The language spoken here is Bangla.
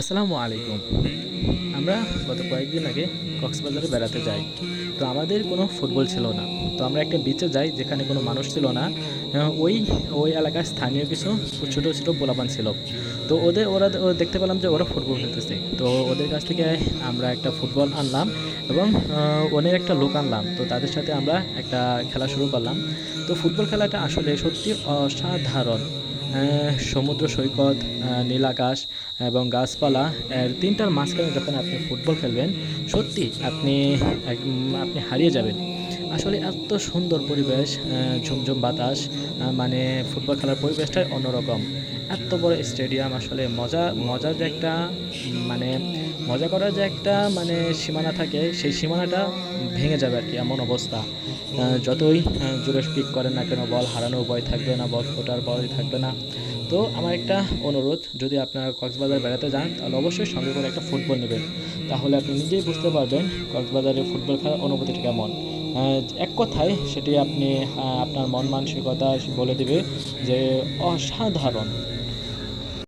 আসসালামু আলাইকুম। আমরা গত কয়েকদিন আগে কক্সবাজারে বেড়াতে যাই। তো আমাদের কোনো ফুটবল ছিল না। তো আমরা একটা বিচে যাই যেখানে কোনো মানুষ ছিল না। ওই ওই এলাকার স্থানীয় কিছু ছোটো ছোটো পোলাপান ছিল। তো ওদের, ওরা দেখতে পেলাম যে ওরা ফুটবল খেলতেছে। তো ওদের কাছ থেকে আমরা একটা ফুটবল আনলাম এবং অনেক একটা লোক আনলাম। তো তাদের সাথে আমরা একটা খেলা শুরু করলাম। তো ফুটবল খেলাটা আসলে সত্যি অসাধারণ। সমুদ্র সৈকত নীল আকাশ এবং গাছপালা, এর তিনটার মাঝখানে যখন আপনি ফুটবল খেলবেন, সত্যি আপনি আপনি হারিয়ে যাবেন। আসলে এত সুন্দর পরিবেশ ঝুমঝুম বাতাস মানে ফুটবল খেলার পরিবেশটাই অন্যরকম। এত বড় স্টেডিয়াম, আসলে মজা, মজার যে একটা মানে মজা করার যে একটা মানে সীমানা থাকে, সেই সীমানাটা ভেঙে যাবে আর কি, এমন অবস্থা। যতই জোরে পিক করেন না কেন, বল হারানোর ভয় থাকবে না, বল ফোটার ভয় থাকবে না। তো আমার একটা অনুরোধ, যদি আপনারা কক্সবাজার বেড়াতে যান, তাহলে অবশ্যই সঙ্গে করে একটা ফুটবল নেবেন। তাহলে আপনি নিজেই বুঝতে পারবেন কক্সবাজারে ফুটবল খেলার অনুভূতিটা কেমন। এক কথায় সেটি আপনি আপনার মন মানসিকতা বলে দেবে যে অসাধারণ।